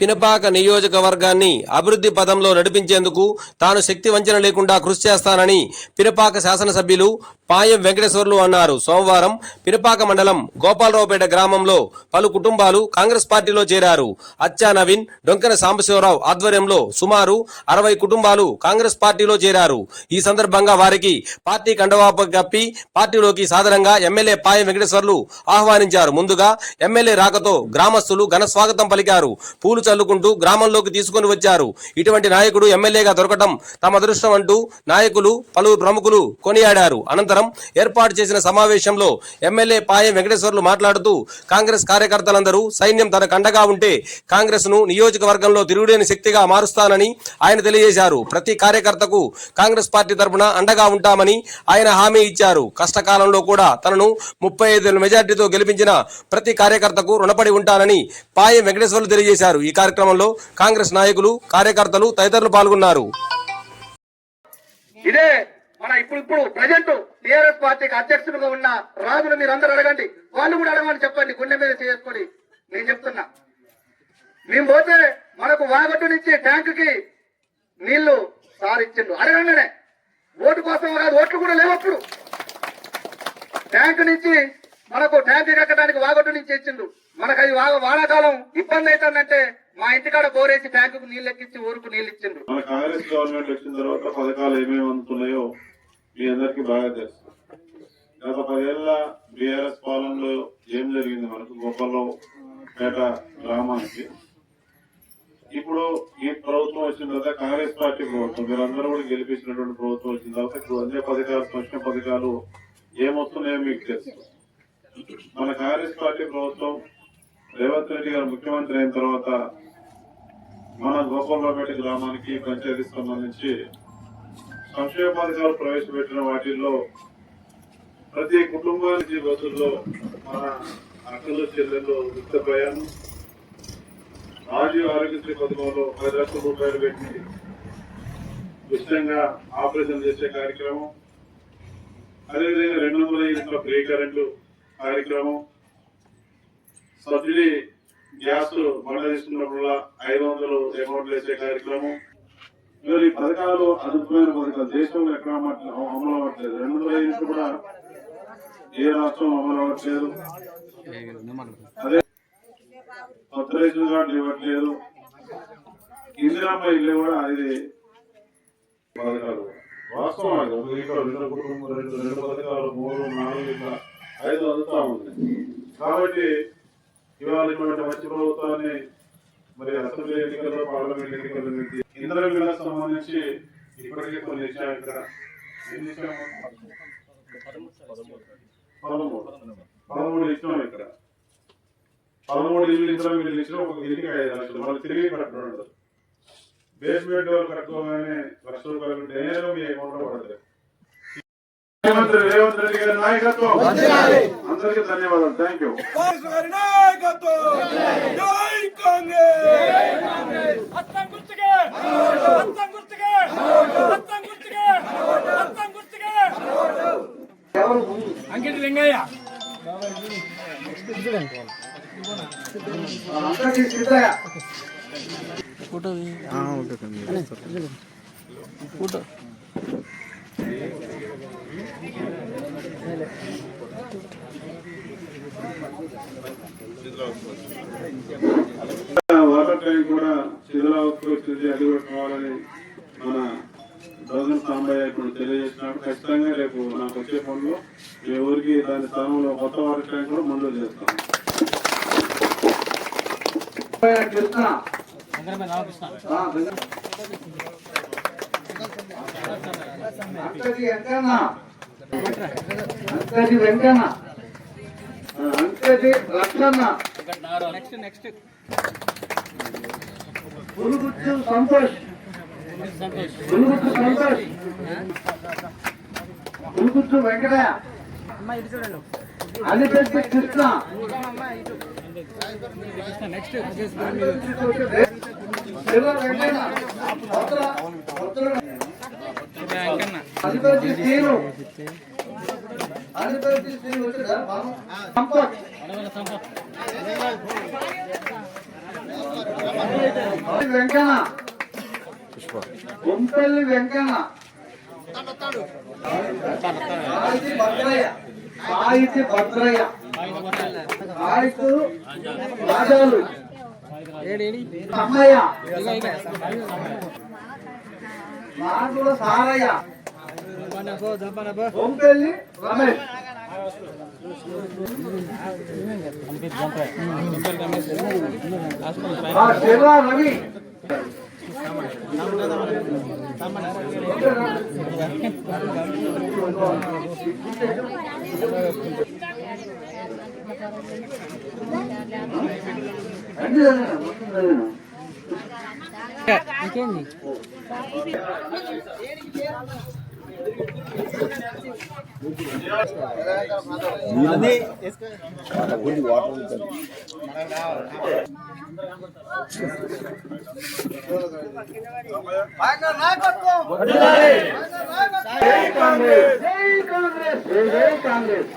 పినపాక నియోజకవర్గాన్ని అభివృద్ధి పదంలో నడిపించేందుకు తాను శక్తి వంచన లేకుండా కృషి చేస్తానని పినపాక శాసనసభ్యులు పాయం వెంకటేశ్వర్లు అన్నారు. సోమవారం పినపాక మండలం గోపాలరావుపేట గ్రామంలో పలు కుటుంబాలు కాంగ్రెస్ పార్టీలో చేరారు. అచ్చా నవీన్ డొంకన సాంబశివరావు ఆధ్వర్యంలో సుమారు అరవై కుటుంబాలు కాంగ్రెస్ పార్టీలో చేరారు. ఈ సందర్భంగా వారికి పార్టీ కండవాప కప్పి పార్టీలోకి సాధారణంగా ఎమ్మెల్యే పాయం వెంకటేశ్వర్లు ఆహ్వానించారు. ముందుగా ఎమ్మెల్యే రాకతో గ్రామస్తులు ఘన స్వాగతం పలికారు. పూలు చల్లుకుంటూ గ్రామంలోకి తీసుకుని వచ్చారు. ఇటువంటి నాయకుడు ఎమ్మెల్యేగా దొరకటం తమ అదృష్టం అంటూ నాయకులు పలువురు ప్రముఖులు కొనియాడారు. అనంతరం ఏర్పాటు చేసిన సమావేశంలో ఎమ్మెల్యే పాయం వెంకటేశ్వర్లు మాట్లాడుతూ కాంగ్రెస్ కార్యకర్తలందరూ సైన్యం తనకు అండగా ఉంటే కాంగ్రెస్ను నియోజకవర్గంలో తిరుగులేని శక్తిగా మారుస్తానని ఆయన తెలియజేశారు. ప్రతి కార్యకర్తకు కాంగ్రెస్ పార్టీ తరపున అండగా ఉంటామని ఆయన హామీ ఇచ్చారు. కష్టకాలంలో కూడా తనను ముప్పై ఐదు మెజార్టీతో గెలిపించిన ప్రతి కార్యకర్తకు రుణపడి ఉంటానని పాయం వెంకటేశ్వర్లు తెలియజేశారు. ఈ కార్యక్రమంలో కాంగ్రెస్ నాయకులు కార్యకర్తలు తదితరులు పాల్గొన్నారు. ఇదే మన ఇప్పుడు ఇప్పుడు ప్రజెంట్ టిఆర్ఎస్ పార్టీకి అధ్యక్షుడుగా ఉన్న రాజును మీరు అందరూ అడగండి. వాళ్ళు కూడా అడగమని చెప్పండి గుండె మీద చేసుకొని. నేను చెప్తున్నా. మేము పోతే మనకు వాగట్టు నుంచి ట్యాంకుకి నీళ్ళు సార్ ఇచ్చిండు అడగంగానే. ఓటు కోసం కాదు ఓట్లు కూడా లేవు అప్పుడు. ట్యాంకు నుంచి మనకు ట్యాంకు కట్టడానికి వాగట్టు నుంచి ఇచ్చిండు మనకు అది వానాకాలం ఇబ్బంది అవుతుందంటే మా ఇంటికాడ బోరేసి ట్యాంకుకు నీళ్ళు ఎక్కించి ఊరుకు నీళ్ళు ఇచ్చిండ్రు మన కాంగ్రెస్ గవర్నమెంట్ వచ్చిన తర్వాత పథకాలు ఏమేమి అందుతున్నాయో మీ అందరికీ బాగా తెలుసు. గత పదేళ్ళ బీఆర్ఎస్ పాలనలో ఏం జరిగింది మనకు గొప్పలో పేట గ్రామానికి? ఇప్పుడు ఈ ప్రభుత్వం వచ్చిన తర్వాత కాంగ్రెస్ పార్టీ ప్రభుత్వం మీరందరూ కూడా గెలిపించినటువంటి ప్రభుత్వం వచ్చిన తర్వాత ఇప్పుడు అన్ని పథకాలు స్పష్ట పథకాలు ఏమొస్తున్నాయో మీకు తెలుసు. మన కాంగ్రెస్ పార్టీ ప్రభుత్వం రేవంత్ రెడ్డి గారు ముఖ్యమంత్రి అయిన తర్వాత మన గోపాలరావుపేట గ్రామానికి పంచాయతీ సంబంధించి సంక్షేమ పథకాలు ప్రవేశపెట్టిన వాటిల్లో ప్రతి కుటుంబానికి బస్సుల్లో మన అక్కలు చెల్లెల్లో ఉచిత ప్రయాణం రాజీవ్ ఆరోగ్యశ్రీ పథకంలో పది లక్షల రూపాయలు పెట్టి ఉచితంగా ఆపరేషన్ చేసే కార్యక్రమం అదేవిధంగా రెండు వందల యూనిట్ల ఫ్రీ కరెంటు కార్యక్రమం సబ్సిడీ గ్యాస్ మొన్న తీసుకున్నప్పుడు ఐదు వందలు అమౌంట్ వేసే కార్యక్రమం. ఇవాళ ఈ పథకాలు అద్భుతమైన పథకాలు. దేశంలో ఎక్కడ అమలు అవ్వట్లేదు. రెండు వందల యూనిట్లు కూడా ఏ రాష్ట్రం అమలు అవ్వట్లేదు. అదే కొత్త రేషన్ కార్డులు ఇవ్వట్లేదు. ఇందిరామ్మ ఇల్లు కూడా ఇది పథకాలు. వాస్తవం ఇంట్లో రెండు కుటుంబం రెండు రెండు పథకాలు మూడు నాలుగు ఐదు అందుతా ఉంది. కాబట్టి ఇవాళ ఇటువంటి మంచి ప్రభుత్వాన్ని మరి అసెంబ్లీ ఎన్నికల్లో పార్లమెంట్ ఎన్నికల్లో ఇంద్ర విలాస్ సంబంధించి ఇప్పటికే కొన్ని ఇచ్చాము ఇక్కడ పదమూడు. పదమూడు ఇచ్చాము ఇక్కడ. పదమూడు ఇల్లు ఇంద్ర మీరు ఇచ్చిన ఒక ఇంటికి ఐదు లక్షలు. మళ్ళీ తిరిగి కట్టడం బేస్మెంట్ వాళ్ళు కట్టుకోగానే లక్ష రూపాయలు నేను మీ అకౌంట్లో పడలేదు. ముఖ్యమంత్రి రేవంత్ రెడ్డి గారి నాయకత్వం. అందరికీ ధన్యవాదాలు. థ్యాంక్ యూ అంకిటి లింగయ్య అందరికీ సిద్ధంగా వాటర్ ట్యాంక్ కూడా శిథిలావస్థకు వచ్చింది అది కూడా కావాలని మన డోగన్ సాంబయ్య ఇప్పుడు తెలియజేసినప్పుడు ఖచ్చితంగా రేపు నాకు వచ్చే పనులు మీ ఊరికి దాని స్థానంలో కొత్త వాటర్ ట్యాంక్ కూడా మంజూరు చేస్తాం. కృష్ణ అంతటి వెంకన్న. నెక్స్ట్ నెక్స్ట్ పురుగుచ్చు సంతోష్. పురుగుచ్చు సంతోష్. పురుగుచ్చు వెంకటయ్య. అనిపెట్టి కృష్ణ. నెక్స్ట్ వెంకన్న. అవతల అవతల వెంకన్న గుంపల్లి వెంకన్న సాహితి భద్రయ్య సాహితి భద్రయ్య సాహితు రాజాలు అమ్మయ్య నాగుల సారయ్య గుంపల్లి రమేష్ ఆ శివ రవి జై కాంగ్రెస్ జై కాంగ్రెస్